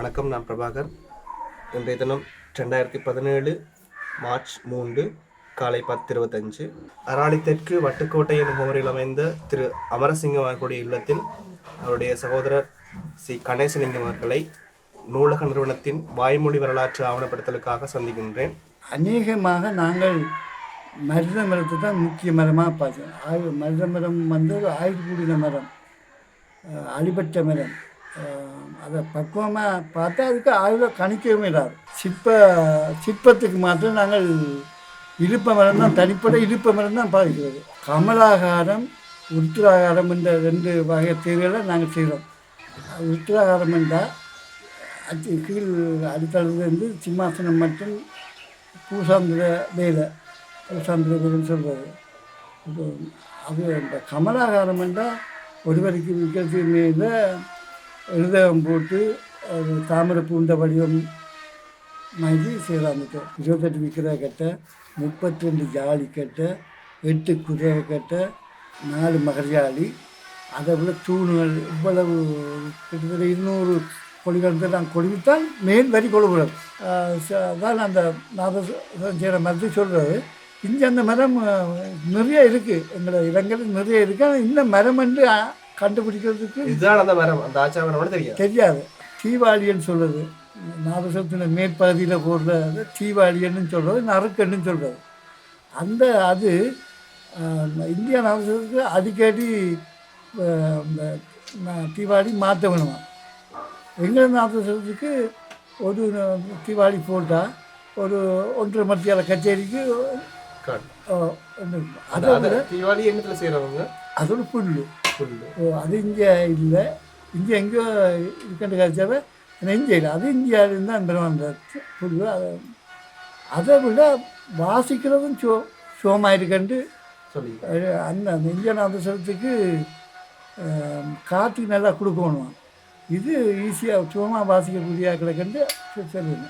வணக்கம் நான் பிரபாகர். இன்றைய தினம் ரெண்டாயிரத்தி பதினேழு மார்ச் மூன்று காலை பத்து இருபத்தஞ்சு. அராளி தெற்கு வட்டுக்கோட்டை எனும் முகவரில் அமைந்த திரு அமரசிங்கம் அவர்களுடைய இல்லத்தில் அவருடைய சகோதரர் சி. கணேசலிங்கம் அவர்களை நூலக நிறுவனத்தின் வாய்மொழி வரலாற்று ஆவணப்படுத்தலுக்காக சந்திக்கின்றேன். அநேகமாக நாங்கள் மருத மரத்தை தான் முக்கிய மரமாக பார்த்தோம். ஆயு மருத மரம் வந்து ஆயுள் கூடின மரம். அடிபட்ட மரம். அதை பக்குவமாக பார்த்தா அதுக்கு ஆயுள கணிக்கவே இல்லாது. சிற்ப சிற்பத்துக்கு மாத்திரம் நாங்கள் இருப்ப மரம் தான் தனிப்பட்ட இருப்ப மரம் தான் பாதிக்கிறது கமலாகாரம் உருத்திராகாரம் என்ற ரெண்டு வகை தேவைகளை நாங்கள் செய்கிறோம். உருத்திராகாரம் என்றால் அது கீழ் அடித்தளத்துலேருந்து சிம்மாசனம் மட்டும் பூசாந்திர வேலை பூசாந்திர வேலைன்னு சொல்கிறது அது இந்த கமலாகாரம் என்றால் ஒருவருக்கு விற்கிறது மேலே எழுதகம் போட்டு அது தாமரை பூண்ட வடிவம் மாதிரி செய்கிறாங்க இருபத்தெட்டு விக்கிரக கட்டை முப்பத்தி ரெண்டு ஜாலி கட்டை எட்டு குதிரை கட்டை நாலு மகர்ஜாலி. அதை விட தூணுகள் இவ்வளவு கிட்டத்தட்ட இருநூறு கொடிகளுக்கு நான் கொடிவித்தால் மேல் வரி கொழுகுறது அதான் அந்த நாதசேர மருந்து சொல்கிறது இங்கே அந்த மரம் நிறைய இருக்குது எங்களை இடங்களில் நிறைய இருக்குது ஆனால் இந்த மரம் வந்து கண்டுபிடிக்கிறதுக்கு இதுதான் அந்த மரம் அந்த ஆச்சா மரம் தெரியாது. தெரியாது. தீவாளின்னு சொல்கிறது நாதசத்தின் மேற்பகுதியில் போடுற அது தீவாளின்னு சொல்கிறது நறுக்கன்னு சொல்கிறது அந்த அது இந்திய நாதசத்துக்கு அடிக்கடி தீவாளி மாற்ற வேணுமா எங்கள் நாதசத்துக்கு ஒரு தீவாளி போட்டால் ஒரு ஒன்றரை மத்தியால கச்சேரிக்கு காடு. ஆஹ், ஒண்ணு. அந்த அதை அந்த விட தீபாவளி எண்ணத்தில் செய்கிறவங்க அதோட புல் புல்லு. ஓ அது இங்கே இல்லை. இங்கே எங்கேயோ இருக்கின்ற இங்கே இல்லை அது இந்தியாவிலேருந்து அந்த வந்த புல் அதை அதை விட வாசிக்கிறதும் சோ சோமாக இருக்கண்டு. சொல்லி. அந்த அந்த இந்தியன் அவசரத்துக்கு காற்று நல்லா கொடுக்கணும். இது ஈஸியாக சோமாக வாசிக்கக்கூடிய கிடக்கண்டு சொல்லுங்க